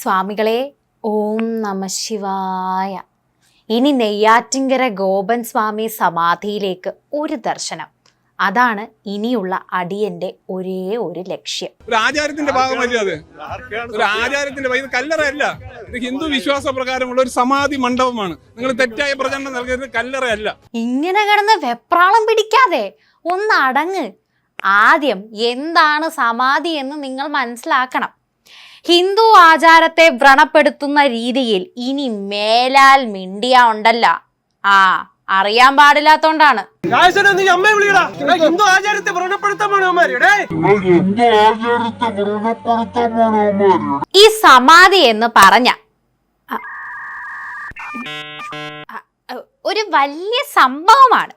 സ്വാമികളെ ഓം നമ ശിവായ. ഇനി നെയ്യാറ്റിങ്കര ഗോപൻ സ്വാമി സമാധിയിലേക്ക് ഒരു ദർശനം. അതാണ് ഇനിയുള്ള അടിയന്റെ ഒരേ ഒരു ലക്ഷ്യം. ഒരു ആചാരത്തിന്റെ ഭാഗമല്ല അത്? ഒരു ആചാരത്തിന്റെ ഇത് കല്ലറയല്ല. ഇത് ഹിന്ദു വിശ്വാസ പ്രകാരമുള്ള ഒരു സമാധി മണ്ഡപമാണ്. നിങ്ങൾ തെറ്റായ പ്രചരണം നൽകിയത് കല്ലറയല്ല. ഇങ്ങനെ കിടന്ന് വെപ്രാളം പിടിക്കാതെ ഒന്ന് അടങ്ങ്. ആദ്യം എന്താണ് സമാധി എന്ന് നിങ്ങൾ മനസ്സിലാക്കണം. ഹിന്ദു ആചാരത്തെ വ്രണപ്പെടുത്തുന്ന രീതിയിൽ ഇനി മേലാൽ മിണ്ടിയ ഉണ്ടല്ല. ആ അറിയാൻ പാടില്ലാത്തോണ്ടാണ്. ഹിന്ദു ആചാരത്തെ വ്രണപ്പെടുത്താൻ ഈ സമാധി എന്ന് പറഞ്ഞ ഒരു വലിയ സംഭവമാണ്.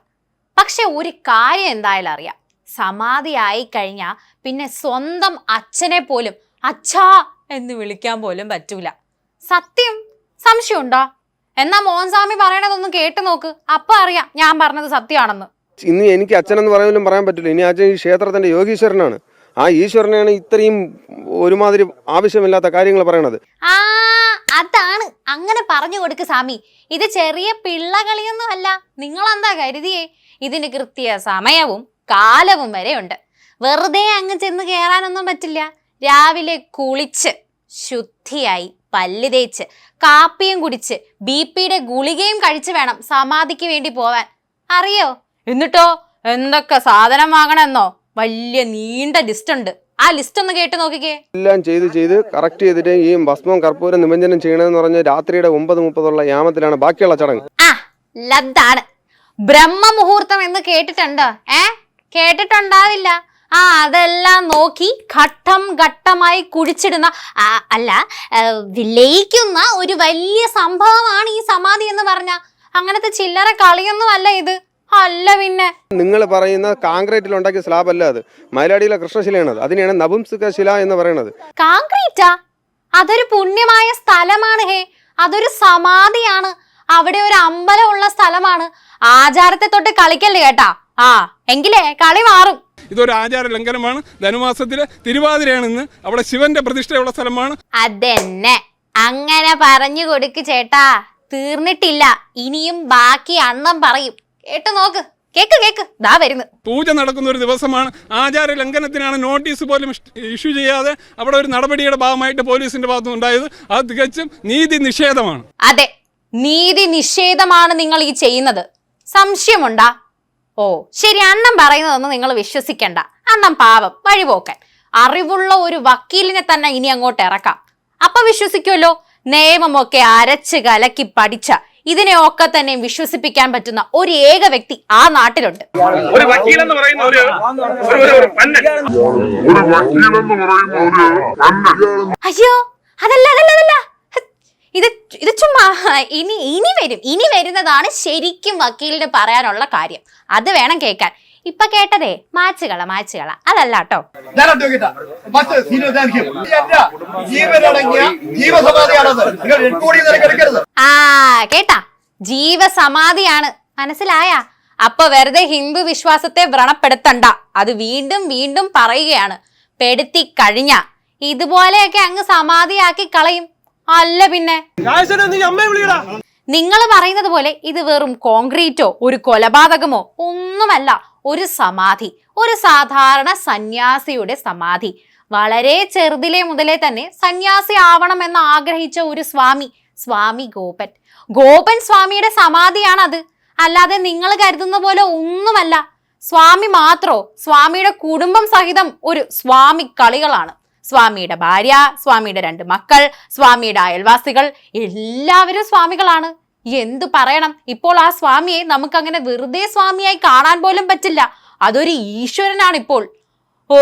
പക്ഷെ ഒരു കാര്യം എന്തായാലും അറിയാം. സമാധി ആയി കഴിഞ്ഞാൽ പിന്നെ സ്വന്തം അച്ഛനെ പോലും അച്ഛാ എന്ന് വിളിക്കാൻ പോലും പറ്റൂല. സത്യം? സംശയമുണ്ടോ? എന്നാ മോഹൻസ്വാമി പറയണതൊന്ന് കേട്ടു നോക്ക്. അപ്പൊ അറിയാം ഞാൻ പറഞ്ഞത് സത്യമാണെന്ന്. ഇന്ന് എനിക്ക് അച്ഛനെന്ന് പറയാനും പറയാൻ പറ്റില്ല. ഇനി അച്ഛൻ ഈ ക്ഷേത്രത്തിന്റെ യോഗീശ്വരനാണ്. ആ ഈശ്വരനാണ് ഇത്രയും ഒരുമാതിരി ആവശ്യമില്ലാത്ത കാര്യങ്ങൾ പറയണത്. ആ അതാണ്. അങ്ങനെ പറഞ്ഞു കൊടുക്ക് സ്വാമി. ഇത് ചെറിയ പിള്ളകളിയൊന്നും അല്ല. നിങ്ങളെന്താ കരുതിയേ? ഇതിന് കൃത്യ സമയവും കാലവും വരെ ഉണ്ട് വെറുതെ അങ്ങ് ചെന്ന് കേറാനൊന്നും പറ്റില്ല. രാവിലെ കുളിച്ച് ശുദ്ധിയായി പല്ല് തേച്ച് കാപ്പിയും കുടിച്ച് ബി പിയുടെ ഗുളികയും കഴിച്ച് വേണം സമാധിക്ക് വേണ്ടി പോവാൻ. അറിയോ? എന്നിട്ടോ എന്തൊക്കെ സാധനം വാങ്ങണമെന്നോ? വലിയ നീണ്ട ലിസ്റ്റ് ഉണ്ട്. ആ ലിസ്റ്റ് ഒന്ന് കേട്ട് നോക്കിക്കേ. എല്ലാം ചെയ്ത് ചെയ്ത് കറക്റ്റ് ചെയ്തിട്ട് ഈ ഭസ്മം കർപ്പൂരം നിമഞ്ജനം ചെയ്യണമെന്ന് പറഞ്ഞ രാത്രിയുടെ ഒമ്പത് മുപ്പതുള്ള യാമത്തിലാണ് ബാക്കിയുള്ള ചടങ്ങ്. ആ ലദ്ദാണ് ബ്രഹ്മമുഹൂർത്തം എന്ന് കേട്ടിട്ടുണ്ടോ? ഏ? കേട്ടിട്ടുണ്ടാവില്ല. ആ അതെല്ലാം നോക്കി ഘട്ടം ഘട്ടമായി കുഴിച്ചിടുന്ന അല്ല വിലയിക്കുന്ന ഒരു വലിയ സംഭവമാണ് ഈ സമാധി എന്ന് പറഞ്ഞ. അങ്ങനത്തെ ചില്ലറ കളിയൊന്നും അല്ല ഇത്. അല്ല പിന്നെ. നിങ്ങൾ പറയുന്ന കാൺക്രീറ്റിൽ ഉണ്ടാക്കിയ സ്ലാബ് അല്ല അത്. മയിലാടിയിലെ കൃഷ്ണശിലയാണ് അത് അതിനെയാണ് നപുംസുക ശില എന്ന് പറയുന്നത്. കാൺക്രീറ്റാ അതൊരു പുണ്യമായ സ്ഥലമാണ് ഹേ. അതൊരു സമാധിയാണ്. അവിടെ ഒരു അമ്പലമുള്ള സ്ഥലമാണ്. ആചാരത്തെ തൊട്ട് കളിക്കല്ലേ കേട്ടാ? ആ എങ്കിലേ കളി മാറും. ഇതൊരു ആചാര ലംഘനമാണ്. ധനുമാസത്തിലെ തിരുവാതിരയാണ് ഇന്ന്. അവിടെ ശിവന്റെ പ്രതിഷ്ഠയുള്ള സ്ഥലമാണ്. അതെന്നെ. അങ്ങനെ പറഞ്ഞു കൊടുക്ക് ചേട്ടാ. തീർന്നിട്ടില്ല. ഇനിയും ബാക്കി അണ്ണം പറയും. കേട്ടു നോക്ക്. Cake cake. ദാ വരുന്നു. പൂജ നടക്കുന്ന ഒരു ദിവസമാണ്. ആചാര ലംഘനത്തിനാണ് നോട്ടീസ് പോലും ഇഷ്യൂ ചെയ്യാതെ അവിടെ ഒരു നടപടിയുടെ ഭാഗമായിട്ട് പോലീസിന്റെ ഭാഗത്തുനിന്ന് ഉണ്ടായത്. അത് തികച്ചും നീതി നിഷേധമാണ്. അതെ. നീതി നിഷേധമാണ് നിങ്ങൾ ഈ ചെയ്യുന്നത്. സംശയമുണ്ടാ? ഓ ശരി അണ്ണം പറയുന്നതൊന്നും നിങ്ങൾ വിശ്വസിക്കണ്ട. അണ്ണം പാവം വഴിപോക്കൻ. അറിവുള്ള ഒരു വക്കീലിനെ തന്നെ ഇനി അങ്ങോട്ട് ഇറക്കാം. അപ്പൊ വിശ്വസിക്കുമല്ലോ നിയമമൊക്കെ അരച്ച് കലക്കി പഠിച്ച ഇതിനെയൊക്കെ തന്നെ വിശ്വസിപ്പിക്കാൻ പറ്റുന്ന ഒരു ഏക വ്യക്തി ആ നാട്ടിലുണ്ട്. ഒരു വക്കീലെന്ന് പറയുന്ന ഒരു അയ്യോ അതല്ല അതല്ല അതല്ല. ഇനി ഇനി വരും. ഇനി വരുന്നതാണ് ശരിക്കും വക്കീലിന് പറയാനുള്ള കാര്യം. അത് വേണം കേൾക്കാൻ. ഇപ്പൊ കേട്ടതേ മാച്ചുകള മാച്ചുകള. അതല്ല കേട്ടോ. ആ കേട്ടാ. ജീവസമാധിയാണ്. മനസ്സിലായ? അപ്പൊ വെറുതെ ഹിന്ദു വിശ്വാസത്തെ വ്രണപ്പെടുത്തണ്ട. അത് വീണ്ടും വീണ്ടും പറയുകയാണ്. പെടുത്തി കഴിഞ്ഞ. ഇതുപോലെയൊക്കെ അങ്ങ് സമാധിയാക്കി കളയും. അല്ല പിന്നെ. നിങ്ങൾ പറയുന്നത് പോലെ ഇത് വെറും കോൺക്രീറ്റോ ഒരു കൊലപാതകമോ ഒന്നുമല്ല. ഒരു സമാധി. ഒരു സാധാരണ സന്യാസിയുടെ സമാധി. വളരെ ചെറുതിലെ മുതലേ തന്നെ സന്യാസി ആവണം എന്ന് ആഗ്രഹിച്ച ഒരു സ്വാമി സ്വാമി ഗോപൻ. ഗോപൻ സ്വാമിയുടെ സമാധിയാണത്. അല്ലാതെ നിങ്ങൾ കരുതുന്ന പോലെ ഒന്നുമല്ല. സ്വാമി മാത്രോ സ്വാമിയുടെ കുടുംബം സഹിതം ഒരു സ്വാമി കളികളാണ്. സ്വാമിയുടെ ഭാര്യ സ്വാമിയുടെ രണ്ട് മക്കൾ സ്വാമിയുടെ അയൽവാസികൾ എല്ലാവരും സ്വാമികളാണ്. എന്തു പറയണം? ഇപ്പോൾ ആ സ്വാമിയെ നമുക്കങ്ങനെ വെറുതെ സ്വാമിയായി കാണാൻ പോലും പറ്റില്ല. അതൊരു ഈശ്വരനാണ് ഇപ്പോൾ. ഓ.